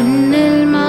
en el mar.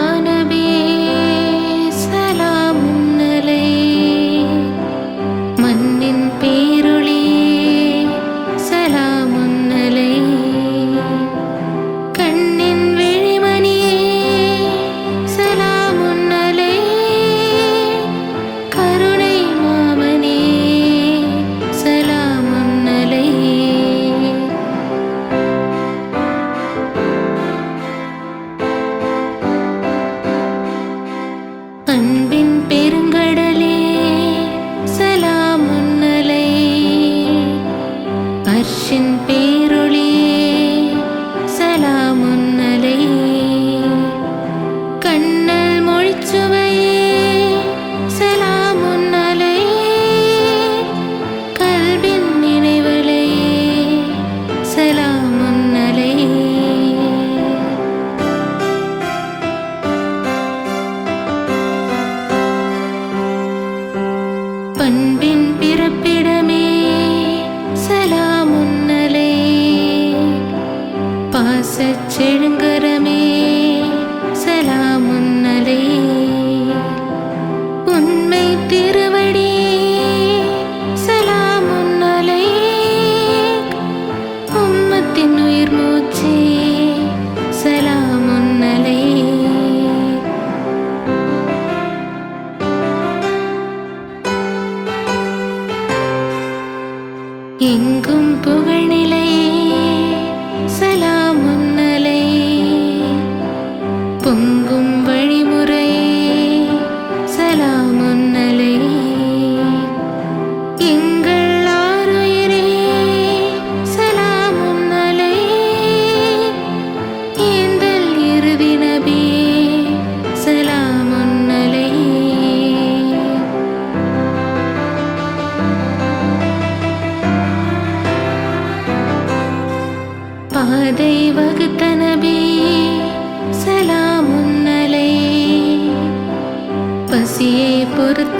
பண்பே எங்கும் புகழே அதை வகுத்த நபி சலாம் உன்னலை பசியை பொறுத்த